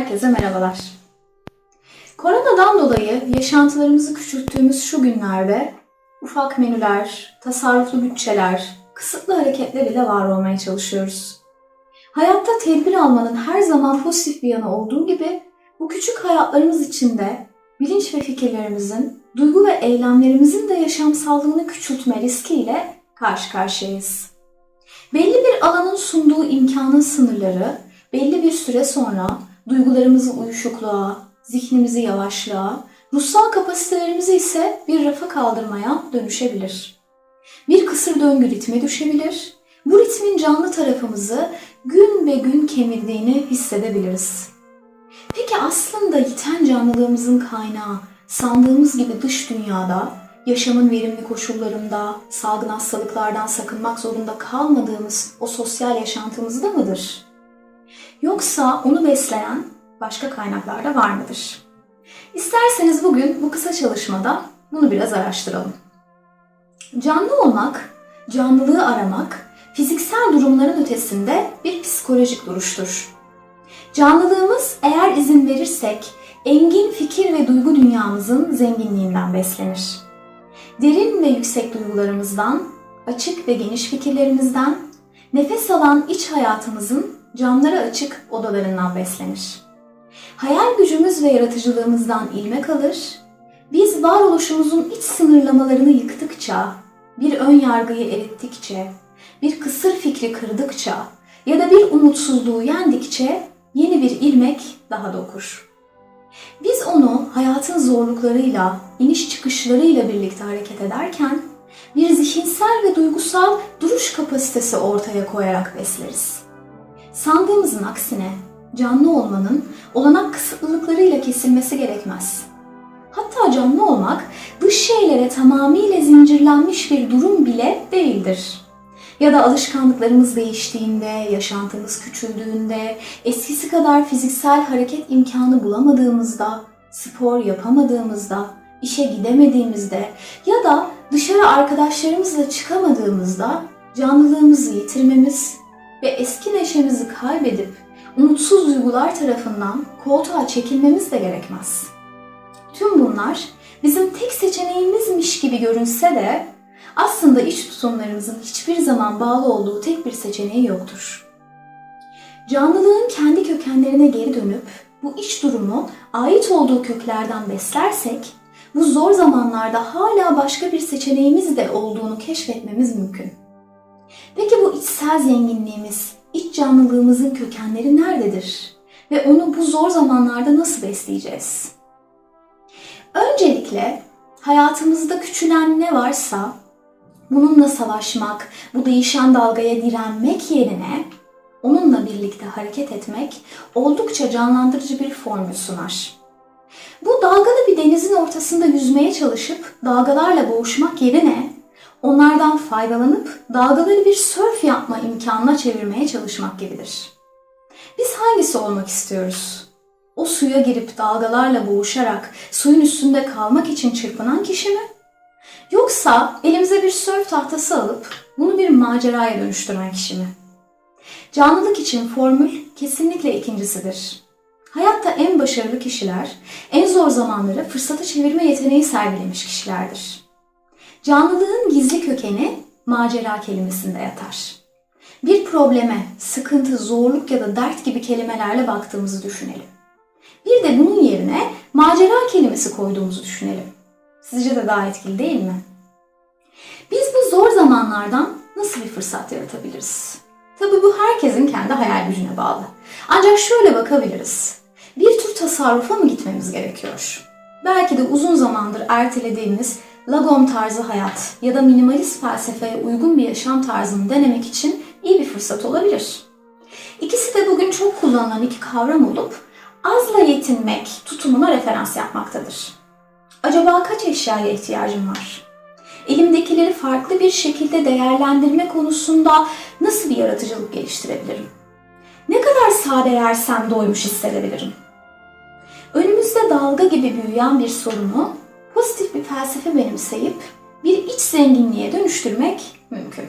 Herkese merhabalar. Koronadan dolayı yaşantılarımızı küçülttüğümüz şu günlerde ufak menüler, tasarruflu bütçeler, kısıtlı hareketler ile var olmaya çalışıyoruz. Hayatta tedbir almanın her zaman pozitif bir yanı olduğu gibi bu küçük hayatlarımız içinde bilinç ve fikirlerimizin, duygu ve eylemlerimizin de yaşamsallığını küçültme riskiyle karşı karşıyayız. Belli bir alanın sunduğu imkanın sınırları belli bir süre sonra duygularımızı uyuşukluğa, zihnimizi yavaşlığa, ruhsal kapasitelerimizi ise bir rafa kaldırmaya dönüşebilir. Bir kısır döngü ritme düşebilir. Bu ritmin canlı tarafımızı gün ve gün kemirdiğini hissedebiliriz. Peki aslında yiten canlılığımızın kaynağı sandığımız gibi dış dünyada, yaşamın verimli koşullarında, salgın hastalıklardan sakınmak zorunda kalmadığımız o sosyal yaşantımızda mıdır? Yoksa onu besleyen başka kaynaklar da var mıdır? İsterseniz bugün bu kısa çalışmada bunu biraz araştıralım. Canlı olmak, canlılığı aramak, fiziksel durumların ötesinde bir psikolojik duruştur. Canlılığımız eğer izin verirsek engin fikir ve duygu dünyamızın zenginliğinden beslenir. Derin ve yüksek duygularımızdan, açık ve geniş fikirlerimizden, nefes alan iç hayatımızın camları açık odalarından beslenir. Hayal gücümüz ve yaratıcılığımızdan ilmek alır, biz varoluşumuzun iç sınırlamalarını yıktıkça, bir ön yargıyı erittikçe, bir kısır fikri kırdıkça ya da bir umutsuzluğu yendikçe yeni bir ilmek daha dokur. Biz onu hayatın zorluklarıyla, iniş çıkışlarıyla birlikte hareket ederken bir zihinsel ve duygusal duruş kapasitesi ortaya koyarak besleriz. Sandığımızın aksine canlı olmanın olanak kısıtlılıklarıyla kesilmesi gerekmez. Hatta canlı olmak dış şeylere tamamıyla zincirlenmiş bir durum bile değildir. Ya da alışkanlıklarımız değiştiğinde, yaşantımız küçüldüğünde, eskisi kadar fiziksel hareket imkanı bulamadığımızda, spor yapamadığımızda, işe gidemediğimizde ya da dışarı arkadaşlarımızla çıkamadığımızda canlılığımızı yitirmemiz ve eski neşemizi kaybedip umutsuz duygular tarafından koltuğa çekilmemiz de gerekmez. Tüm bunlar bizim tek seçeneğimizmiş gibi görünse de aslında iç tutumlarımızın hiçbir zaman bağlı olduğu tek bir seçeneği yoktur. Canlılığın kendi kökenlerine geri dönüp bu iç durumu ait olduğu köklerden beslersek bu zor zamanlarda hala başka bir seçeneğimiz de olduğunu keşfetmemiz mümkün. Peki içsel zenginliğimiz, iç canlılığımızın kökenleri nerededir? Ve onu bu zor zamanlarda nasıl besleyeceğiz? Öncelikle hayatımızda küçülen ne varsa bununla savaşmak, bu değişen dalgaya direnmek yerine onunla birlikte hareket etmek oldukça canlandırıcı bir formül sunar. Bu dalgalı bir denizin ortasında yüzmeye çalışıp dalgalarla boğuşmak yerine onlardan faydalanıp dalgaları bir sörf yapma imkanına çevirmeye çalışmak gibidir. Biz hangisi olmak istiyoruz? O suya girip dalgalarla boğuşarak suyun üstünde kalmak için çırpınan kişi mi? Yoksa elimize bir sörf tahtası alıp bunu bir maceraya dönüştüren kişi mi? Canlılık için formül kesinlikle ikincisidir. Hayatta en başarılı kişiler, en zor zamanları fırsata çevirme yeteneği sergilemiş kişilerdir. Canlılığın gizli kökeni macera kelimesinde yatar. Bir probleme, sıkıntı, zorluk ya da dert gibi kelimelerle baktığımızı düşünelim. Bir de bunun yerine macera kelimesi koyduğumuzu düşünelim. Sizce de daha etkili değil mi? Biz bu zor zamanlardan nasıl bir fırsat yaratabiliriz? Tabii bu herkesin kendi hayal gücüne bağlı. Ancak şöyle bakabiliriz. Bir tür tasarrufa mı gitmemiz gerekiyor? Belki de uzun zamandır ertelediğimiz lagom tarzı hayat ya da minimalist felsefeye uygun bir yaşam tarzını denemek için iyi bir fırsat olabilir. İkisi de bugün çok kullanılan iki kavram olup azla yetinmek tutumuna referans yapmaktadır. Acaba kaç eşyaya ihtiyacım var? Elimdekileri farklı bir şekilde değerlendirme konusunda nasıl bir yaratıcılık geliştirebilirim? Ne kadar sade yersem doymuş hissedebilirim? Önümüzde dalga gibi büyüyen bir sorunu felsefe benimseyip bir iç zenginliğe dönüştürmek mümkün.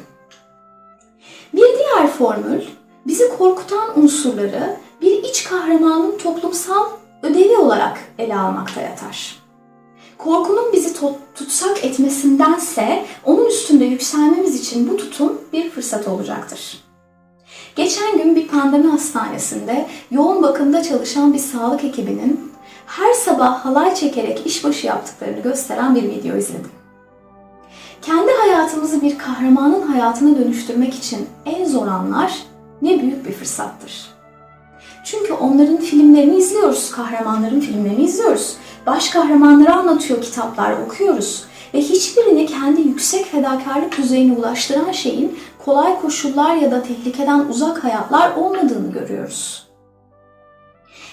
Bir diğer formül bizi korkutan unsurları bir iç kahramanın toplumsal ödevi olarak ele almakta yatar. Korkunun bizi tutsak etmesindense onun üstünde yükselmemiz için bu tutum bir fırsat olacaktır. Geçen gün bir pandemi hastanesinde yoğun bakımda çalışan bir sağlık ekibinin her sabah halay çekerek işbaşı yaptıklarını gösteren bir video izledim. Kendi hayatımızı bir kahramanın hayatına dönüştürmek için en zor anlar ne büyük bir fırsattır. Çünkü onların filmlerini izliyoruz, kahramanların filmlerini izliyoruz. Baş kahramanları anlatıyor kitaplar okuyoruz ve hiçbirini kendi yüksek fedakarlık düzeyine ulaştıran şeyin kolay koşullar ya da tehlikeden uzak hayatlar olmadığını görüyoruz.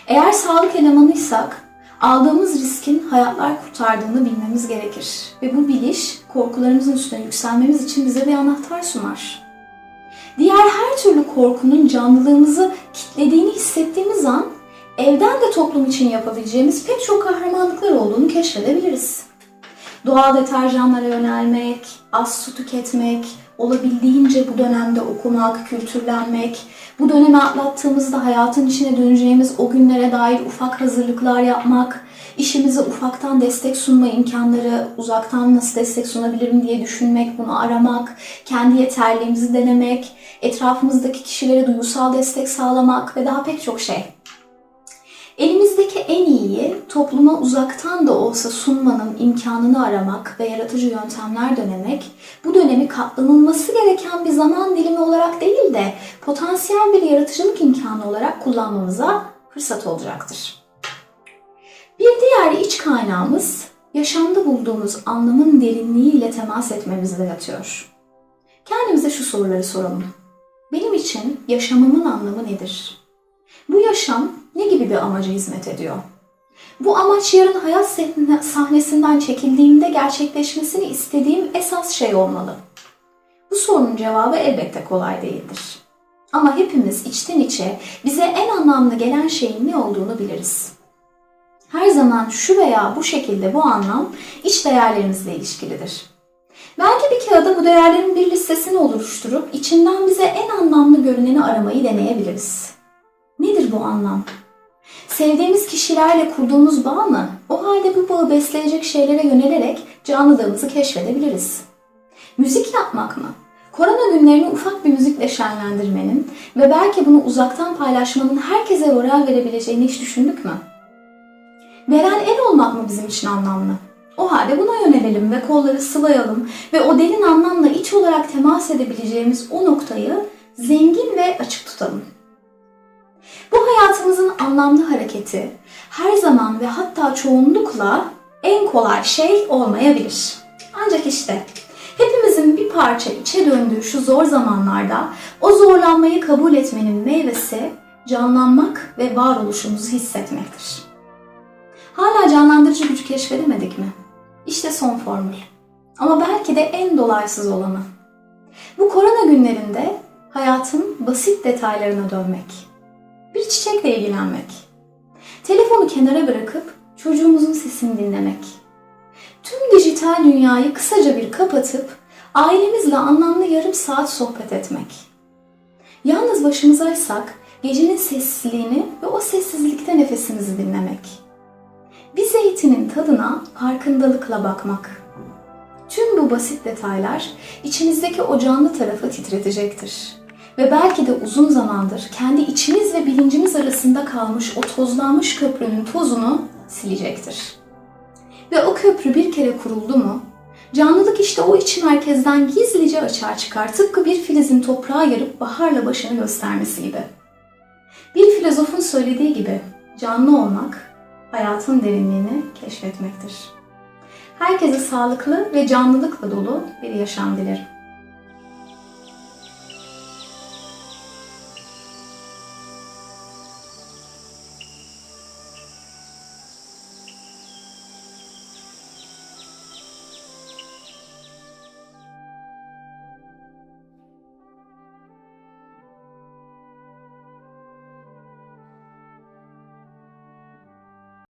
Eğer sağlık elemanıysak aldığımız riskin hayatlar kurtardığını bilmemiz gerekir ve bu biliş korkularımızın üstüne yükselmemiz için bize bir anahtar sunar. Diğer her türlü korkunun canlılığımızı kitlediğini hissettiğimiz an evden de toplum için yapabileceğimiz pek çok kahramanlıklar olduğunu keşfedebiliriz. Doğal deterjanlara yönelmek, az su tüketmek, olabildiğince bu dönemde okumak, kültürlenmek, bu dönemi atlattığımızda hayatın içine döneceğimiz o günlere dair ufak hazırlıklar yapmak, işimize ufaktan destek sunma imkanları, uzaktan nasıl destek sunabilirim diye düşünmek, bunu aramak, kendi yeterliğimizi denemek, etrafımızdaki kişilere duygusal destek sağlamak ve daha pek çok şey. Elimizdeki en iyiyi topluma uzaktan da olsa sunmanın imkanını aramak ve yaratıcı yöntemler denemek, bu dönemi katlanılması gereken bir zaman dilimi olarak değil de potansiyel bir yaratıcılık imkanı olarak kullanmamıza fırsat olacaktır. Bir diğer iç kaynağımız yaşamda bulduğumuz anlamın derinliğiyle temas etmemizde yatıyor. Kendimize şu soruları soralım. Benim için yaşamımın anlamı nedir? Bu yaşam ne gibi bir amaca hizmet ediyor? Bu amaç yarın hayat sahnesinden çekildiğimde gerçekleşmesini istediğim esas şey olmalı. Bu sorunun cevabı elbette kolay değildir. Ama hepimiz içten içe bize en anlamlı gelen şeyin ne olduğunu biliriz. Her zaman şu veya bu şekilde bu anlam iç değerlerimizle ilişkilidir. Belki bir kağıda bu değerlerin bir listesini oluşturup içinden bize en anlamlı görüneni aramayı deneyebiliriz. Nedir bu anlam? Sevdiğimiz kişilerle kurduğumuz bağ mı? O halde bu bağı besleyecek şeylere yönelerek canlılığımızı keşfedebiliriz. Müzik yapmak mı? Korona günlerini ufak bir müzikle şenlendirmenin ve belki bunu uzaktan paylaşmanın herkese moral verebileceğini hiç düşündük mü? Veren el olmak mı bizim için anlamlı? O halde buna yönelelim ve kolları sıvayalım ve o derin anlamla iç olarak temas edebileceğimiz o noktayı zengin ve açık tutalım. Bu hayatımızın anlamlı hareketi her zaman ve hatta çoğunlukla en kolay şey olmayabilir. Ancak işte hepimizin bir parça içe döndüğü şu zor zamanlarda o zorlanmayı kabul etmenin meyvesi canlanmak ve varoluşumuzu hissetmektir. Hala canlandırıcı gücü keşfedemedik mi? İşte son formül. Ama belki de en dolaysız olanı. Bu korona günlerinde hayatın basit detaylarına dönmek bir çiçekle ilgilenmek. Telefonu kenara bırakıp çocuğumuzun sesini dinlemek. Tüm dijital dünyayı kısaca bir kapatıp ailemizle anlamlı yarım saat sohbet etmek. Yalnız başımızaysak gecenin sessizliğini ve o sessizlikte nefesimizi dinlemek. Bir zeytinin tadına farkındalıkla bakmak. Tüm bu basit detaylar içimizdeki o canlı tarafı titretecektir ve belki de uzun zamandır kendi içimiz ve bilincimiz arasında kalmış o tozlanmış köprünün tozunu silecektir. Ve o köprü bir kere kuruldu mu, canlılık işte o iç merkezden gizlice açığa çıkar. Tıpkı bir filizin toprağa yarıp baharla başını göstermesi gibi. Bir filozofun söylediği gibi canlı olmak hayatın derinliğini keşfetmektir. Herkese sağlıklı ve canlılıkla dolu bir yaşam dilerim.